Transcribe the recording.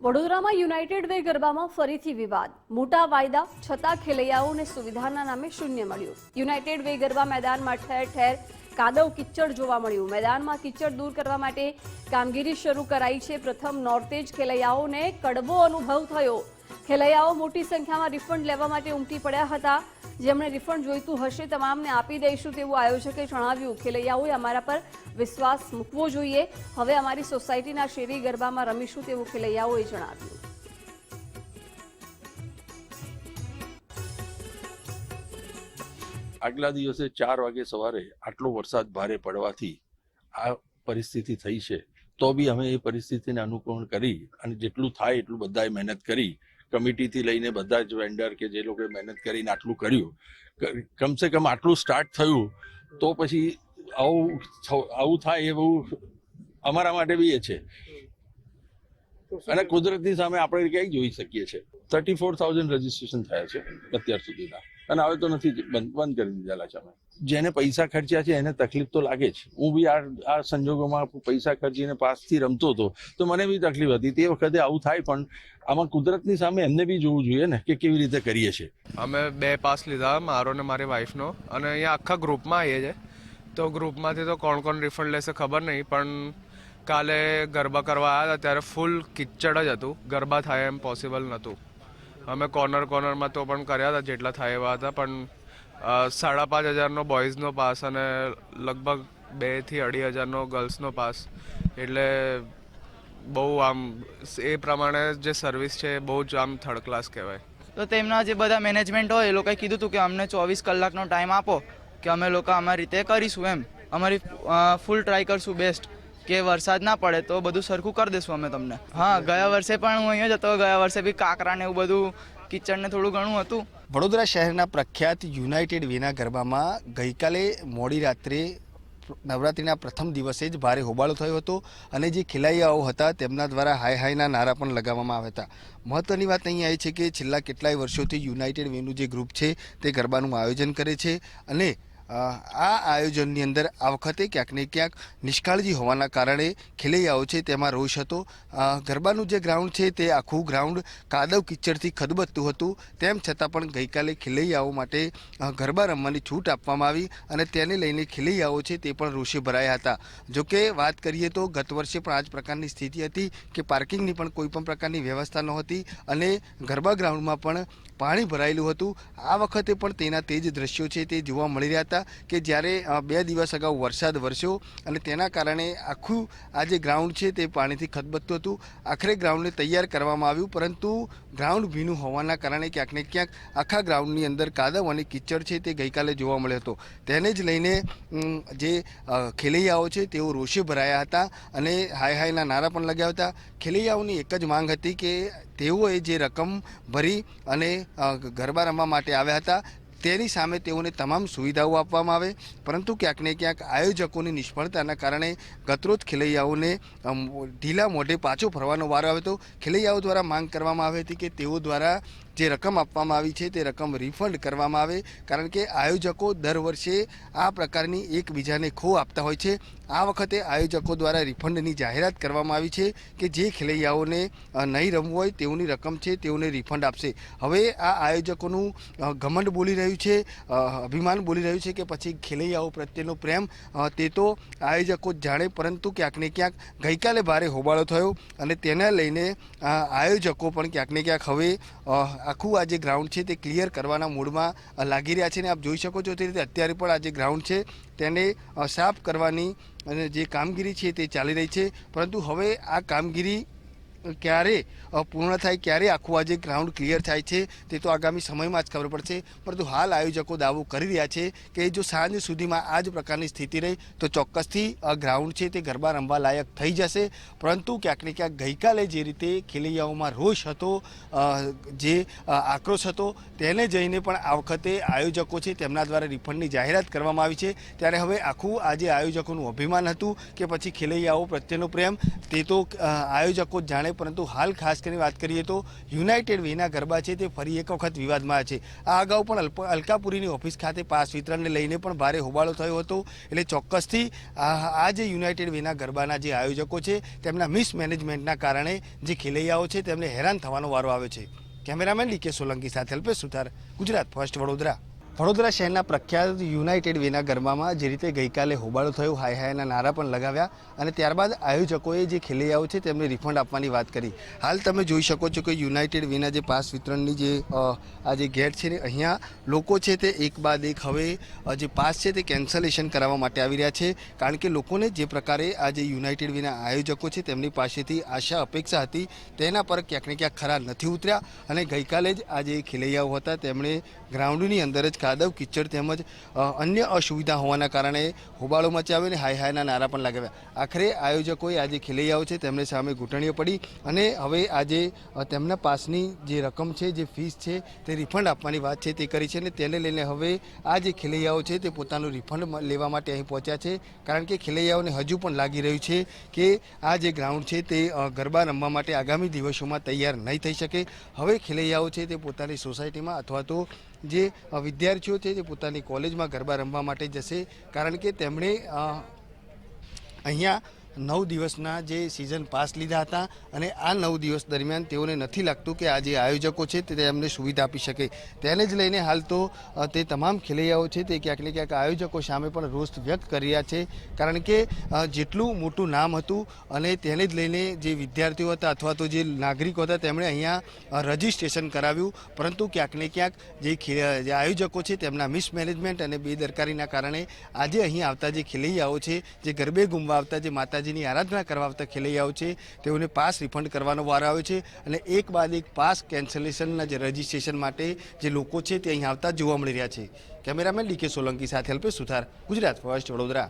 વડોદરામાં United way ગરબામાં ફરીથી વિવાદ. મોટા વાયદા, છતાં ખેલૈયાઓને સુવિધાના નામે શૂન્ય મળ્યું. યુનાઇટેડ વે ગરબા મેદાનમાં ઠેર ઠેર કાદવ કિચડ જોવા મળ્યું. મેદાનમાં કિચડ દૂર કરવા માટે કામગીરી શરૂ કરાઈ છે. પ્રથમ નોર્તેજ ખેલૈયાઓને કડવો અનુભવ થયો. ખેલૈયાઓ મોટી સંખ્યામાં રિફંડ લેવા માટે ઉમટી પડ્યા હતા. જેમણે રિફંડ જોઈતું હશે, તમામને આપી દઈશું તેવું આયોજકે જણાવ્યું. ખેલૈયાઓએ અમારા પર વિશ્વાસ મૂકવો જોઈએ. હવે અમારી સોસાયટીના શેરી ગરબામાં રમીશું તેવું ખેલૈયાઓએ જણાવ્યું. આગલા દિવસે ચાર વાગે સવારે આટલો વરસાદ ભારે પડવાથી આ પરિસ્થિતિ થઈ છે. તો બી અમે એ પરિસ્થિતિને અનુકૂળ કરી અને જેટલું થાય એટલું બધાએ મહેનત કરી કમિટીથી લઈને બધા જ વેન્ડર કે જે લોકોએ મહેનત કરીને આટલું કર્યું કમસે કમ આટલું સ્ટાર્ટ થયું, તો પછી આવું આવું થાય એવું અમારા માટે બી એ છે. અને કુદરતની સામે આપણે ક્યાંય જોઈ શકીએ છીએ? થર્ટી ફોર થાઉઝન્ડ રજીસ્ટ્રેશન થયા છે અત્યાર સુધીના. અને હવે તો નથી બંધ કરી દીધેલા છે અમે. જેને પૈસા ખર્ચ્યા છે એને તકલીફ તો લાગે જ. હું બી આ આ સંજોગોમાં પૈસા ખર્ચીને પાસથી રમતો હતો તો મને બી તકલીફ હતી. તે વખતે આવું થાય પણ આમાં કુદરતની સામે એમને બી જોવું જોઈએ ને કે કેવી રીતે કરીએ છીએ. અમે બે પાસ લીધા મારો ને મારી વાઈફનો. અને અહીંયા આખા ગ્રુપમાં આવીએ છે તો ગ્રુપમાંથી તો કોણ કોણ રિફંડ લેશે ખબર નહીં પણ કાલે ગરબા કરવા આવ્યા હતા, ત્યારે ફૂલ કિચડ જ હતું. ગરબા થાય એમ પોસિબલ નહોતું. અમે કોર્નર કોર્નરમાં તો પણ કર્યા હતા, જેટલા થાય એવા હતા, પણ સાડા પાંચ હજારનો બોયઝનો પાસ અને લગભગ બેથી અઢી હજારનો ગર્લ્સનો પાસ એટલે બહુ આમ, એ પ્રમાણે જે સર્વિસ છે બહુ જ આમ થર્ડ ક્લાસ કહેવાય. તો તેમના જે બધા મેનેજમેન્ટ હોય, એ લોકોએ કીધું હતું કે અમને ચોવીસ કલાકનો ટાઈમ આપો, કે અમે લોકો અમારી રીતે કરીશું એમ. અમારી ફૂલ ટ્રાય કરશું બેસ્ટ કે વરસાદ ના પડે તો બધું સરખું કરી દેશું અમે તમને. હા, ગયા વર્ષે પણ હું અહીંયા જતો ગયા વર્ષે બી કાંકરા ને એવું બધું કિચડને થોડું ઘણું હતું. વડોદરા શહેરના પ્રખ્યાત યુનાઇટેડ વેના ગરબામાં ગઈકાલે મોડી રાત્રે નવરાત્રિના પ્રથમ દિવસે જ ભારે હોબાળો થયો હતો અને જે ખેલૈયાઓ હતા તેમના દ્વારા હાય હાયના નારા પણ લગાવવામાં આવ્યા હતા. મહત્વની વાત અહીં આવી છે કે છેલ્લા કેટલાય વર્ષોથી યુનાઇટેડ વેનું જે ગ્રુપ છે તે ગરબાનું આયોજન કરે છે અને આ આયોજનની અંદર આ વખતે ક્યાંક ને ક્યાંક નિષ્કાળજી હોવાના કારણે ખેલૈયાઓ છે તેમાં રોષ હતો. ગરબાનું જે ગ્રાઉન્ડ છે તે આખું ગ્રાઉન્ડ કાદવ કિચડથી ખદબદતું હતું. તેમ છતાં પણ ગઈકાલે ખેલૈયાઓ માટે ગરબા રમવાની છૂટ આપવામાં આવી અને તેને લઈને ખેલૈયાઓ છે તે પણ રોષે ભરાયા હતા. જોકે વાત કરીએ તો ગત વર્ષે પણ આ જ પ્રકારની સ્થિતિ હતી કે પાર્કિંગની પણ કોઈ પણ પ્રકારની વ્યવસ્થા નહોતી અને ગરબા ગ્રાઉન્ડમાં પણ પાણી ભરાયેલું હતું. આ વખતે પણ તેના તે જ દ્રશ્યો છે તે જોવા મળી રહ્યા હતા કે જ્યારે બે દિવસ અગાઉ વરસાદ વરસ્યો અને તેના કારણે આખું આ જે ગ્રાઉન્ડ છે તે પાણીથી ખદબદતું હતું. આખરે ગ્રાઉન્ડને તૈયાર કરવામાં આવ્યું, પરંતુ ગ્રાઉન્ડ ભીનું હોવાના કારણે ક્યાંક ને ક્યાંક આખા ગ્રાઉન્ડની અંદર કાદવ અને કિચડ છે તે ગઈકાલે જોવા મળ્યો હતો. તેને જ લઈને જે ખેલૈયાઓ છે તેઓ રોષે ભરાયા હતા અને હાય હાયના નારા પણ લગાવ્યા હતા. ખેલૈયાઓની એક જ માંગ હતી કે તેઓએ જે રકમ ભરી અને ગરબા રમવા માટે આવ્યા હતા, તેની સામે તેઓને તમામ સુવિધાઓ આપવામાં આવે. પરંતુ ક્યાંક ને ક્યાંક આયોજકોની નિષ્ફળતાના કારણે ગતરોજ ખેલૈયાઓને ઢીલા મોઢે પાછો ફરવાનો વારો આવ્યો હતો. ખેલૈયાઓ દ્વારા માંગ કરવામાં આવી હતી કે તેઓ દ્વારા જે રકમ આપવામાં આવી છે તે રકમ રિફંડ કરવામાં આવે. કારણ કે આયોજકો દર વર્ષે આ પ્રકારની એકબીજાને ખો આપતા હોય છે. આ વખતે આયોજકો દ્વારા રિફંડની જાહેરાત કરવામાં આવી છે કે જે ખેલૈયાઓને નહીં રમવું હોય તેઓની રકમ છે તેઓને રિફંડ આપશે. હવે આ આયોજકોનું ઘમંડ બોલી રહ્યું છે અભિમાન બોલી રહ્યું છે કે પછી ખેલૈયાઓ પ્રત્યેનો પ્રેમ તે તો આયોજકો જ જાણે, પરંતુ ક્યાંક ને ક્યાંક ગઈકાલે ભારે હોબાળો થયો અને તેને લઈને આયોજકો પણ ક્યાંક ને ક્યાંક હવે આખું આ જે ગ્રાઉન્ડ છે તે ક્લિયર કરવાના મૂડમાં લાગી રહ્યા છે અને આપ જોઈ શકો છો તે રીતે અત્યારે પણ આ જે ગ્રાઉન્ડ છે તેને સાફ કરવાની અને જે કામગીરી છે તે ચાલી રહી છે. પરંતુ હવે આ કામગીરી ક્યારે પૂર્ણ થાય ક્યારે, આખું આ જે ગ્રાઉન્ડ ક્લિયર થાય છે, તે તો આગામી સમયમાં જ ખબર પડશે. પરંતુ હાલ આયોજકો દાવો કરી રહ્યા છે કે જો સાંજ સુધીમાં આ જ પ્રકારની સ્થિતિ રહી, તો ચોક્કસથી ગ્રાઉન્ડ છે તે ગરબા રમવા લાયક થઈ જશે. પરંતુ ક્યાંક ને ક્યાંક ગઈકાલે જે રીતે ખેલૈયાઓમાં રોષ હતો જે આક્રોશ હતો, તેને જઈને પણ આ વખતે આયોજકો છે તેમના દ્વારા રિફંડની જાહેરાત કરવામાં આવી છે. ત્યારે હવે આખું આજે આયોજકોનું અભિમાન હતું કે પછી ખેલૈયાઓ પ્રત્યેનો પ્રેમ, તે તો આયોજકો જાણે પરંતુ હાલ ખાસ કરીને વાત કરીએ તો યુનાઇટેડ વેના ગરબા છે તે ફરી એક વખત વિવાદમાં છે. આ અગાઉ પણ અલકાપુરીની ઓફિસ ખાતે પાસ વિતરણને લઈને પણ ભારે હોબાળો થયો હતો. એટલે ચોક્કસથી આ જે યુનાઇટેડ વેના ગરબાના જે આયોજકો છે, તેમના મિસમેનેજમેન્ટના કારણે જે ખેલૈયાઓ છે તેમને હેરાન થવાનો વારો આવ્યો છે. કેમેરામેન ડીકે સોલંકી સાથે અલ્પેશ સુથાર, ગુજરાત ફર્સ્ટ વડોદરા. વડોદરા શહેરના પ્રખ્યાત યુનાઇટેડ વેના ગરબામાં જે રીતે ગઈકાલે હોબાળો થયો હાય હાયના નારા પણ લગાવ્યા અને ત્યારબાદ આયોજકોએ જે ખેલૈયાઓ છે તેમને રિફંડ આપવાની વાત કરી. હાલ તમે જોઈ શકો છો કે યુનાઇટેડ વેના જે પાસ વિતરણની જે આ જે ગેટ છે ને, અહીંયા લોકો છે તે એક બાદ એક હવે જે પાસ છે તે કેન્સલેશન કરાવવા માટે આવી રહ્યા છે. કારણ કે લોકોને જે પ્રકારે આ જે યુનાઇટેડ વેના આયોજકો છે તેમની પાસેથી આશા, અપેક્ષા હતી, તેના પર ક્યાંક ને ક્યાંક ખરા નથી ઉતર્યા અને ગઈકાલે જ આ જે ખેલૈયાઓ હતા, તેમણે ગ્રાઉન્ડની અંદર જ કાદવ કિચડ તેમજ અન્ય અસુવિધા હોવાના કારણે હોબાળો મચાવ્યો અને હાય હાયના નારા પણ લગાવ્યા. આખરે આયોજકોએ આજે ખેલૈયાઓ છે, તેમને સામે ઘૂંટણીઓ પડી અને હવે આજે તેમના પાસની જે રકમ છે, જે ફીસ છે, તે રિફંડ આપવાની વાત છે, તે કરી છે અને તેને લઈને હવે આ જે ખેલૈયાઓ છે, તે પોતાનું રિફંડ લેવા માટે અહીં પહોંચ્યા છે. કારણ કે ખેલૈયાઓને હજુ પણ લાગી રહ્યું છે કે આ જે ગ્રાઉન્ડ છે, તે ગરબા રમવા માટે આગામી દિવસોમાં તૈયાર નહીં થઈ શકે. હવે ખેલૈયાઓ છે, તે પોતાની સોસાયટીમાં અથવા તો જે વિદ્યાર્થીઓ છે તે પોતાની કોલેજમાં ગરબા રમવા માટે જશે. કારણ કે તેમણે અહીંયા નવ દિવસના જે સિઝન પાસ લીધા હતા અને આ નવ દિવસ દરમિયાન તેઓને નથી લાગતું કે આ જે આયોજકો છે તે એમને સુવિધા આપી શકે. તેને જ લઈને હાલ તો તે તમામ ખેલૈયાઓ છે તે ક્યાંક ને ક્યાંક આયોજકો સામે પણ રોષ વ્યક્ત કરી રહ્યા છે. કારણ કે જેટલું મોટું નામ હતું અને તેને જ લઈને જે વિદ્યાર્થીઓ હતા અથવા તો જે નાગરિકો હતા તેમણે અહીંયા રજિસ્ટ્રેશન કરાવ્યું. પરંતુ ક્યાંક ને ક્યાંક જે જે આયોજકો છે તેમના મિસમેનેજમેન્ટ અને બેદરકારીના કારણે આજે અહીં આવતા જે ખેલૈયાઓ છે, જે ગરબે ગુમવા આવતા જે માતાજીની આરાધના કરવા આવતા ખેલૈયાઓ છે, તેઓને પાસ રિફંડ કરવાનો વારો આવ્યો છે અને એક બાદ એક પાસ કેન્સલેશનના જે રજીસ્ટ્રેશન માટે જે લોકો છે તે અહીં આવતા જોવા મળી રહ્યા છે. કેમેરામેન ડીકે સોલંકી સાથે અલ્પેશ સુથાર, ગુજરાત ફર્સ્ટ વડોદરા.